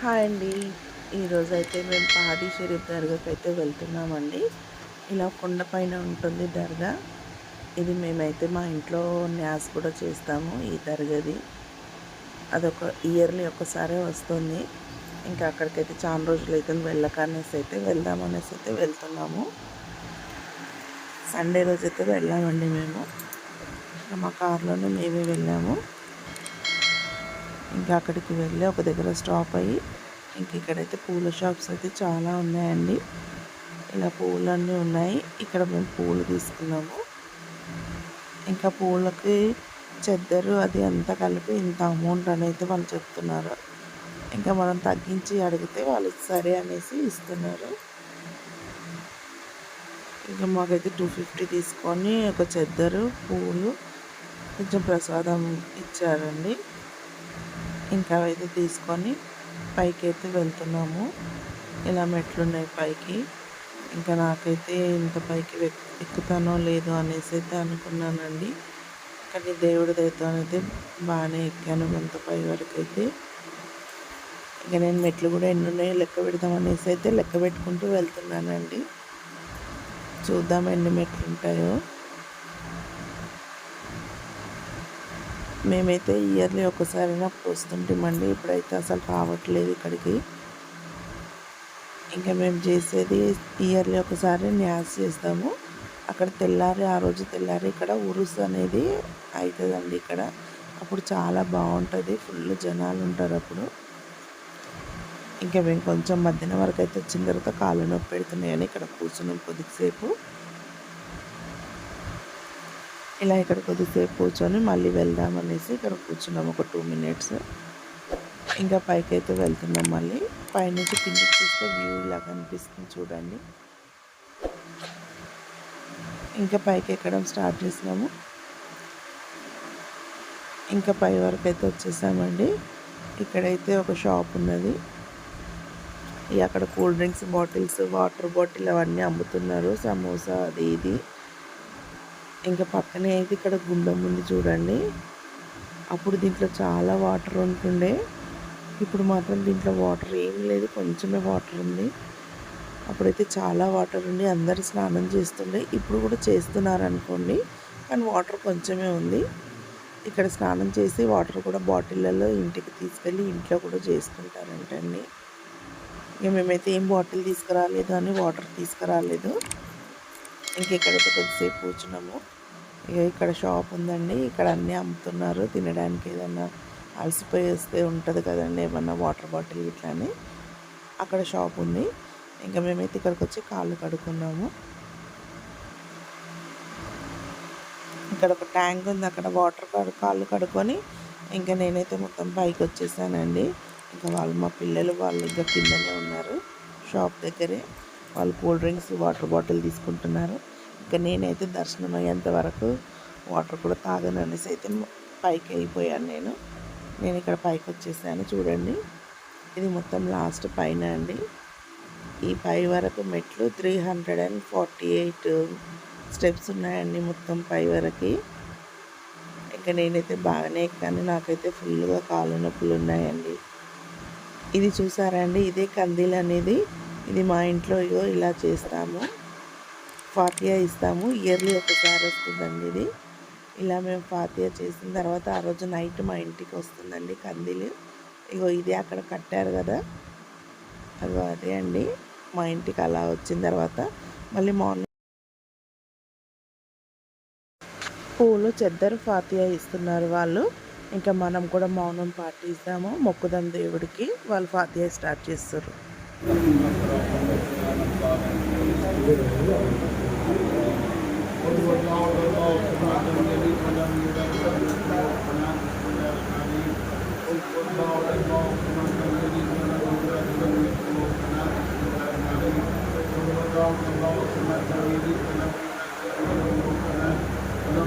Hi అండి. ఈరోజు అయితే మేము పాడి షరీఫ్ దర్గాకి అయితే వెళ్తున్నామండి. ఇలా కొండ పైన ఉంటుంది దర్గా. ఇది మేమైతే మా ఇంట్లో న్యాస్ కూడా చేస్తాము ఈ దర్గాది. అదొక ఇయర్లీ ఒకసారి వస్తుంది. ఇంకా అక్కడికైతే చాలా రోజులు అయితే వెళ్ళకనేసి అయితే వెళ్దామనేసి అయితే వెళ్తున్నాము. సండే రోజు అయితే వెళ్ళామండి మేము. మా కార్లోనే మేమే వెళ్ళాము. ఇంకా అక్కడికి వెళ్ళి ఒక దగ్గర స్టాప్ అయ్యి ఇంక ఇక్కడైతే పూల షాప్స్ అయితే చాలా ఉన్నాయండి. ఇలా పూలన్నీ ఉన్నాయి. ఇక్కడ మేము పూలు తీసుకున్నాము. ఇంకా పూలకి చెద్దరు అది అంతా కలిపి ఇంత అమౌంట్ అనేది వాళ్ళు చెప్తున్నారు. ఇంకా మనం తగ్గించి అడిగితే వాళ్ళు సరే అనేసి ఇస్తున్నారు. ఇంకా మాకైతే టూ ఫిఫ్టీ తీసుకొని ఒక చెద్దరు పూలు కొంచెం ప్రసాదం ఇచ్చారండి. ఇంకా అయితే తీసుకొని పైకి అయితే వెళ్తున్నాము. ఇలా మెట్లున్నాయి పైకి. ఇంకా నాకైతే ఇంత పైకి ఎక్కుతానో లేదో అనేసి అయితే అనుకున్నానండి. కానీ దేవుడి దయతో అయితే బాగానే ఎక్కాను అంత పై వరకు అయితే ఇంకా నేను మెట్లు కూడా ఎన్ని ఉన్నాయో లెక్క పెడదాం అనేసి అయితే లెక్క పెట్టుకుంటూ వెళ్తున్నానండి. చూద్దాం ఎన్ని మెట్లు ఉంటాయో మేమైతే ఇయర్లీ ఒకసారి వస్తుంటామండి ఇప్పుడైతే అసలు రావట్లేదు ఇక్కడికి. ఇంకా మేము చేసేది ఇయర్లీ ఒకసారి న్యాస్ చేస్తాము. అక్కడ తెల్లారి ఆ రోజు తెల్లారి ఇక్కడ ఉరుసు అనేది అవుతుందండి ఇక్కడ. అప్పుడు చాలా బాగుంటుంది. ఫుల్ జనాలు ఉంటారు అప్పుడు. ఇంకా మేము కొంచెం మధ్యాహ్నం వరకు అయితే వచ్చిన తర్వాత కాళ్ళు నొప్పి పెడుతున్నాయని ఇక్కడ కూర్చున్నాం కొద్దిసేపు. ఇలా ఇక్కడ కొద్దిసేపు కూర్చొని మళ్ళీ వెళ్దాం అనేసి ఇక్కడ కూర్చున్నాం ఒక టూ మినిట్స్ ఇంకా పైకి అయితే వెళ్తున్నాం మళ్ళీ. పైనుంచి కిందికి చూస్తే వ్యూ ఇలా కనిపిస్తుంది చూడండి. ఇంకా పైకి ఎక్కడం స్టార్ట్ చేసినాము. ఇంకా పై వరకు అయితే వచ్చేసామండి. ఇక్కడైతే ఒక షాప్ ఉన్నది. అక్కడ cool drinks bottles water bottle అవన్నీ అమ్ముతున్నారు. సమోసా అది ఇది. ఇంకా పక్కనే అయితే ఇక్కడ గుండం ఉంది చూడండి. అప్పుడు దీంట్లో చాలా వాటర్ ఉంటుండే. ఇప్పుడు మాత్రం దీంట్లో వాటర్ ఏం లేదు కొంచెమే వాటర్ ఉంది. అప్పుడైతే చాలా వాటర్ ఉండి అందరు స్నానం చేస్తుండే. ఇప్పుడు కూడా చేస్తున్నారు అనుకోండి కానీ వాటర్ కొంచెమే ఉంది. ఇక్కడ స్నానం చేసి వాటర్ కూడా బాటిళ్ళలో ఇంటికి తీసుకెళ్ళి ఇంట్లో కూడా చేసుకుంటారంటండి. ఇక మేమైతే ఏం బాటిల్ తీసుకురాలేదు అని వాటర్ తీసుకురాలేదు. ఇంకెక్కడైతే కొద్దిసేపు కూర్చున్నాము ఇక ఇక్కడ షాప్ ఉందండి. ఇక్కడ అన్నీ అమ్ముతున్నారు. తినడానికి ఏదన్నా అలసిపోయి వస్తే ఉంటుంది కదండి. ఏమన్నా వాటర్ బాటిల్ ఇట్లా అని అక్కడ షాప్ ఉంది. ఇంకా మేమైతే ఇక్కడికి వచ్చి కాళ్ళు కడుక్కున్నాము. ఇక్కడ ఒక ట్యాంక్ ఉంది. అక్కడ వాటర్ కడు కాళ్ళు కడుక్కొని ఇంకా నేనైతే మొత్తం పైకి వచ్చేసానండి. ఇంకా వాళ్ళు మా పిల్లలు వాళ్ళు ఇంకా కిందనే ఉన్నారు. షాప్ దగ్గరే. వాళ్ళు కూల్ డ్రింక్స్ వాటర్ బాటిల్ తీసుకుంటున్నారు. ఇంకా నేనైతే దర్శనం అయ్యేంత వరకు వాటర్ కూడా తాగను అనేసి అయితే పైకి అయిపోయాను నేను. నేను ఇక్కడ పైకి వచ్చేసాను చూడండి. ఇది మొత్తం లాస్ట్ పైన అండి. ఈ పై వరకు మెట్లు three hundred and forty eight steps ఉన్నాయండి మొత్తం పై వరకు. ఇంకా నేనైతే బాగానే ఎక్కాను. నాకైతే ఫుల్గా కాళ్ళు నొప్పులు ఉన్నాయండి. ఇది చూసారా అండి? ఇదే కందీలు అనేది ఇది మా ఇంట్లో ఇగో ఇలా చేస్తాము. ఫాతియా ఇస్తాము. ఇయర్లీ ఒకసారి వస్తుందండి ఇది. ఇలా మేము ఫాతియా చేసిన తర్వాత ఆ రోజు నైట్ మా ఇంటికి వస్తుందండి కందిలు. ఇగో ఇది అక్కడ కట్టారు కదా. అగో అదే అండి. మా ఇంటికి అలా వచ్చిన తర్వాత మళ్ళీ మార్నింగ్ పూలు చెద్దరు ఫాతియా ఇస్తున్నారు వాళ్ళు. ఇంకా మనం కూడా మౌనం పాటిస్తాము. మొక్కుదాం దేవుడికి. వాళ్ళు ఫాతియా స్టార్ట్ చేస్తారు.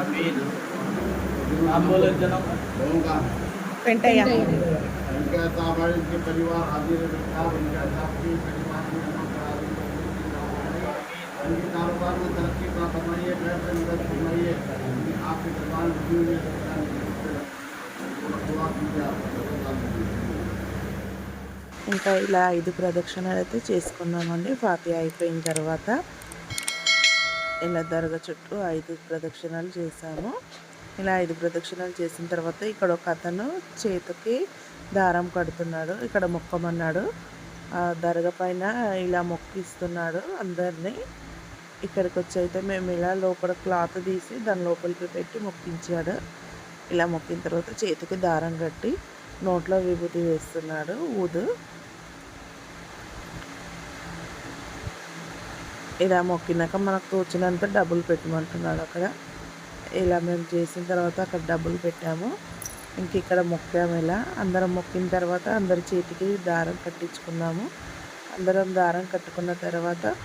मुझे आप बोले जनाब होगा వెంటయ్య इनका साहब इनके परिवार हाजिर रखा इनका साहब के परिवार में हम करा इनके कारोबार में तरक्की प्राप्त फरमाइए खैर से मदद फरमाइए इनकी आपके दरबार में जीव में दुआ कीजिए आप ఇంకా ఇలా ఐదు ప్రదక్షిణలు అయితే చేసుకున్నామండి ఫాతి అయిపోయిన తర్వాత ఇలా దర్గా చుట్టూ ఐదు ప్రదక్షిణాలు చేశాము. ఇలా ఐదు ప్రదక్షిణాలు చేసిన తర్వాత ఇక్కడ ఒక అతను చేతికి దారం కడుతున్నాడు. ఇక్కడ మొక్కమన్నాడు. ఆ దర్గా పైన ఇలా మొక్కిస్తున్నాడు అందరినీ. ఇక్కడికి వచ్చి అయితే మేము ఇలా లోపల క్లాత్ తీసి దాని లోపలికి పెట్టి మొక్కించాడు. ఇలా మొక్కిన తర్వాత చేతికి దారం కట్టి నోట్లో విభూతి వేస్తున్నాడు ఊదు. ఇలా మొక్కినాక మనకు తోచినంత డబ్బులు పెట్టమంటున్నాడు అక్కడ. ఇలా మేము చేసిన తర్వాత అక్కడ డబ్బులు పెట్టాము. ఇంక ఇక్కడ మొక్కాము ఇలా. అందరం మొక్కిన తర్వాత అందరి చేతికి దారం కట్టించుకున్నాము. అందరం దారం కట్టుకున్న తర్వాత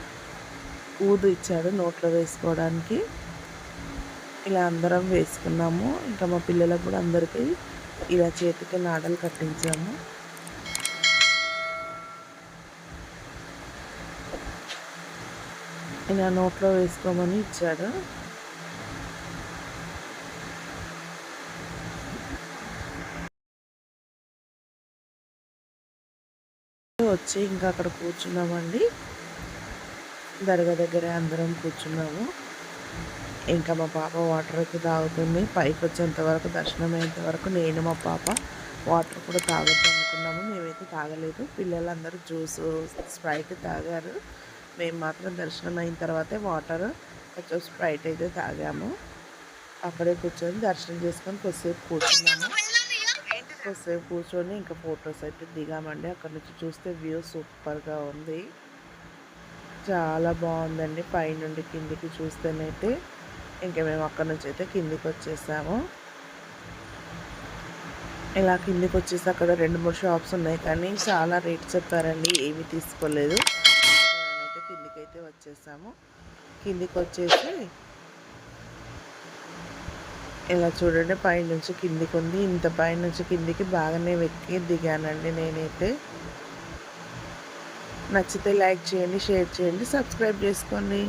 ఊదు ఇచ్చాడు నోట్లో వేసుకోవడానికి. ఇలా అందరం వేసుకున్నాము. ఇంకా మా పిల్లలకు కూడా అందరికీ ఇలా చేతికి నాడలు కట్టించాము. ఇలా నోట్లో వేసుకోమని ఇచ్చాడు. వచ్చి ఇంకా అక్కడ కూర్చున్నామండి. దర్గా దగ్గర అందరం కూర్చున్నాము. ఇంకా మా పాప వాటర్ అయితే తాగుతుంది. పైకి వచ్చేంత వరకు దర్శనం అయ్యేంత వరకు నేను మా పాప వాటర్ కూడా తాగొద్దు అనుకున్నాము. మేమైతే తాగలేదు. పిల్లలందరూ జ్యూస్ స్ప్రైట్ తాగారు. మేము మాత్రం దర్శనం అయిన తర్వాతే వాటర్ కొంచెం స్ప్రైట్ అయితే తాగాము. అక్కడే కూర్చొని దర్శనం చేసుకొని కొద్దిసేపు కూర్చున్నాము. కొద్దిసేపు కూర్చొని ఇంకా ఫొటోస్ అయితే దిగామండి. అక్కడ నుంచి చూస్తే వ్యూ సూపర్గా ఉంది. చాలా బాగుందండి. పైనుండి కిందికి చూస్తేనైతే ఇంకా మేము అక్కడ నుంచి అయితే కిందికి వచ్చేసాము. ఇలా కిందికి వచ్చేసి అక్కడ రెండు మూడు షాప్స్ ఉన్నాయి కానీ చాలా రేట్ చెప్పారండి. ఏమీ తీసుకోలేదు. వచ్చేసాము కిందికి వచ్చేసి ఇలా చూడండి పైనుంచి కిందికి ఉంది ఇంత పైనుంచి కిందికి బాగానే వెక్కి దిగానండి నేనైతే. నచ్చితే లైక్ చేయండి షేర్ చేయండి సబ్స్క్రైబ్ చేసుకోండి.